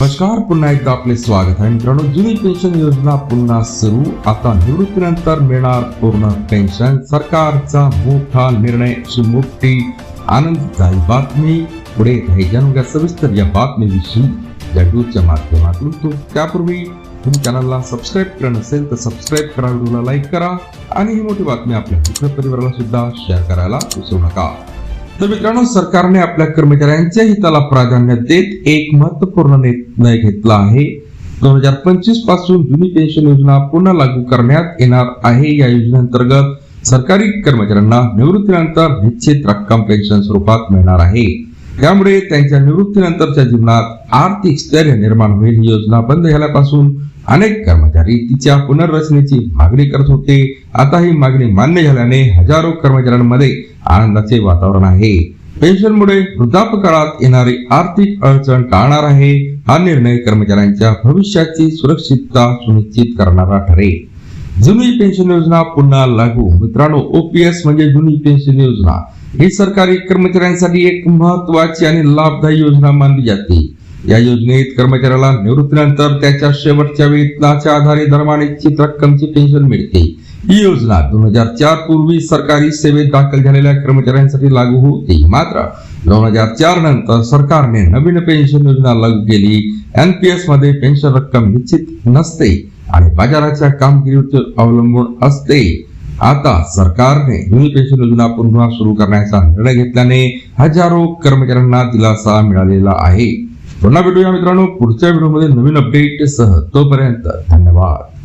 नमस्कार पुन्हा एकदा आपले स्वागत आहे मित्रांनो. जुनी पेन्शन योजना पुन्हा सुरू. आता निवृत्तीनंतर मिळणार पूर्ण पेन्शन. सरकारचा मोठा निर्णय सुमुक्ती आनंद आनंददायी बातमी. पुढे येत जाणून घ्या सविस्तर या बातमीविषयी या व्हिडिओच्या माध्यमातून तो त्यापूर्वी तुम्ही चॅनलला सबस्क्राईब केलं नसेल तर सबस्क्राईब करा व्हिडिओला लाईक करा आणि ही मोठी बातमी आपल्या मित्र परिवाराला सुद्धा शेअर करायला विसरू नका. तर मित्रांनो सरकारने आपल्या कर्मचाऱ्यांच्या हिताला प्राधान्य देत एक महत्त्वपूर्ण निर्णय घेतला आहे. दोन हजार पंचवीसपासून जुनी पेन्शन योजना पुन्हा लागू करण्यात येणार आहे. या योजनेअंतर्गत सरकारी कर्मचाऱ्यांना निवृत्तीनंतर निश्चित रक्कम पेन्शन स्वरूपात मिळणार आहे. त्यामुळे त्यांच्या निवृत्तीनंतरच्या जीवनात आर्थिक स्थैर्य निर्माण होईल. ही योजना बंद झाल्यापासून अनेक कर्मचारी तिच्या पुनर्रचनेची मागणी करत होते. आता ही मागणी मान्य झाल्याने हजारो कर्मचाऱ्यांमध्ये आनंदाचे वातावरण आहे. पेन्शनमुळे वृद्धापकाळात येणारी आर्थिक अडचण टाळणार आहे. हा निर्णय कर्मचाऱ्यांच्या भविष्याची सुरक्षितता सुनिश्चित करणारा ठरेल. जुनी पेन्शन योजना पुन्हा लागू. मित्रांनो ओपीएस म्हणजे जुनी पेन्शन योजना. ही सरकारी कर्मचाऱ्यांसाठी एक महत्वाची आणि लाभदायी योजना मानली जाते. या योजनेत कर्मचाऱ्याला निवृत्तीनंतर त्याच्या शेवटच्या वेतनाच्या आधारे दरम्यान रक्कमची पेन्शन मिळते. ही योजना दोन हजार चार पूर्वी सरकारी सेवेत दाखल झालेल्या कर्मचाऱ्यांसाठी लागू होती. मात्र दोन हजार चार नंतर सरकारने नवीन पेन्शन योजना लागू केली. एनपीएसमध्ये पेन्शन रक्कम निश्चित नसते आणि बाजाराच्या कामगिरीवर अवलंबून असते. आता सरकारने जुनी पेन्शन योजना पुन्हा सुरू करण्याचा निर्णय घेतल्याने हजारो कर्मचाऱ्यांना दिलासा मिळालेला आहे. पुन्हा भेटूया मित्रांनो पुढच्या व्हिडिओमध्ये नवीन अपडेट सह. तोपर्यंत धन्यवाद.